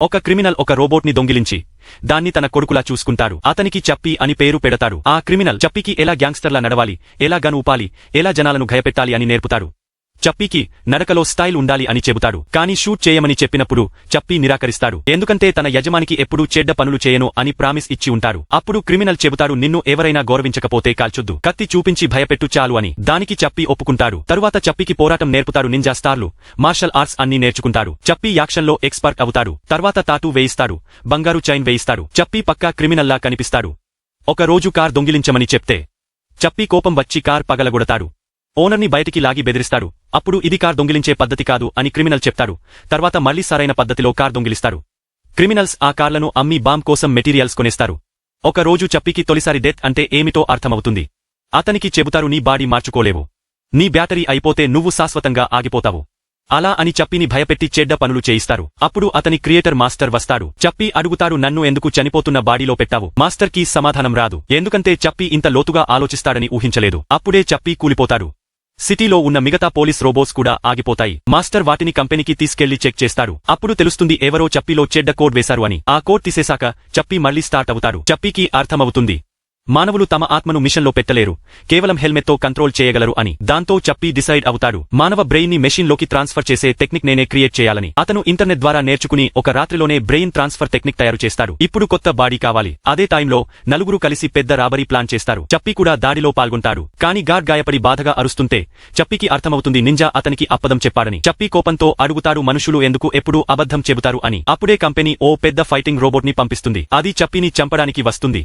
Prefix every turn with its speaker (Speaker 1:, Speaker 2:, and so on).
Speaker 1: ఒక క్రిమినల్ ఒక రోబోట్ని దొంగిలించి దాన్ని తన కొడుకులా చూసుకుంటారు. అతనికి చప్పి అని పేరు పెడతారు. ఆ క్రిమినల్ చప్పికి ఎలా గ్యాంగ్స్టర్లా నడవాలి ఎలా గన్ ఊపాలి ఎలా జనాలను భయపెట్టాలి అని నేర్పుతారు. చప్పీకి నరకలో స్టైల్ ఉండాలి అని చెబుతాడు. కానీ షూట్ చేయమని చెప్పినప్పుడు చప్పీ నిరాకరిస్తాడు. ఎందుకంటే తన యజమానికి ఎప్పుడూ చెడ్డ పనులు చేయను అని ప్రామిస్ ఇచ్చి ఉంటారు అప్పుడు క్రిమినల్ చెబుతాడు నిన్ను ఎవరైనా గౌరవించకపోతే కాల్చొద్దు. కత్తి చూపించి భయపెట్టు చాలు అని. దానికి చప్పీ ఒప్పుకుంటారు తరువాత చప్పీకి పోరాటం నేర్పుతారు నింజా స్టార్లు మార్షల్ ఆర్ట్స్ అన్ని నేర్చుకుంటారు చప్పీ యాక్షన్లో ఎక్స్పర్ట్ అవుతాడు. తర్వాత తాటూ వేయిస్తాడు. బంగారు చైన్ వేయిస్తాడు. చప్పీ పక్కా క్రిమినల్లా కనిపిస్తాడు. ఒక రోజు కార్ దొంగిలించమని చెప్తే చప్పీ కోపం వచ్చి కార్ పగలగొడతాడు. ఓనర్ని బయటికి లాగి బెదిరిస్తాడు. అప్పుడు ఇది కార్ దొంగిలించే పద్ధతి కాదు అని క్రిమినల్ చెప్తాడు. తర్వాత మళ్ళీ సరైన పద్ధతిలో కార్ దొంగిలిస్తారు క్రిమినల్స్ ఆ కార్లను అమ్మి బాంబ్ కోసం మెటీరియల్స్ కొనేస్తారు. ఒక రోజు చప్పికి తొలిసారి డెత్ అంటే ఏమిటో అర్థమవుతుంది. అతనికి చెబుతారు నీ బాడీ మార్చుకోలేవు. నీ బ్యాటరీ అయిపోతే నువ్వు శాశ్వతంగా ఆగిపోతావు. అలా అని చప్పిని భయపెట్టి చెడ్డ పనులు చేయిస్తారు. అప్పుడు అతని క్రియేటర్ మాస్టర్ వస్తాడు. చప్పి అడుగుతారు నన్ను ఎందుకు చనిపోతున్న బాడీలో పెట్టావు? మాస్టర్కి సమాధానం రాదు. ఎందుకంటే చప్పి ఇంత లోతుగా ఆలోచిస్తాడని ఊహించలేదు. అప్పుడే చప్పి కూలిపోతాడు. సిటీలో ఉన్న మిగతా పోలీస్ రోబోస్ కూడా ఆగిపోతాయి. మాస్టర్ వాటిని కంపెనీకి తీసుకెళ్ళి చెక్ చేస్తారు అప్పుడు తెలుస్తుంది ఎవరో చప్పిలో చెడ్డ కోడ్ వేశారు అని. ఆ కోడ్ తీసేశాక చప్పి మళ్ళీ స్టార్ట్ అవుతారు చప్పికి అర్థమవుతుంది. మానవులు తమ ఆత్మను మిషన్లో పెట్టలేరు. కేవలం హెల్మెట్తో కంట్రోల్ చేయగలరు అని. దాంతో చప్పి డిసైడ్ అవుతాడు. మానవ బ్రెయిన్ని మెషిన్లోకి ట్రాన్స్ఫర్ చేసే టెక్నిక్ నేనే క్రియేట్ చేయాలని. అతను ఇంటర్నెట్ ద్వారా నేర్చుకుని ఒక రాత్రిలోనే బ్రెయిన్ ట్రాన్స్ఫర్ టెక్నిక్ తయారు చేస్తాడు. ఇప్పుడు కొత్త బాడీ కావాలి. అదే టైంలో నలుగురు కలిసి పెద్ద రాబరీ ప్లాన్ చేస్తారు. చప్పి కూడా దాడిలో పాల్గొంటాడు. కానీ గాడ్ గాయపడి బాధగా అరుస్తుంటే చప్పికి అర్థమవుతుంది నింజా అతనికి అప్పదం చెప్పాడని. చప్పి కోపంతో అడుగుతాడు మనుషులు ఎందుకు ఎప్పుడూ అబద్ధం చెబుతారు అని. అప్పుడే కంపెనీ ఓ పెద్ద ఫైటింగ్ రోబోట్ని పంపిస్తుంది. అది చప్పిని చంపడానికి వస్తుంది.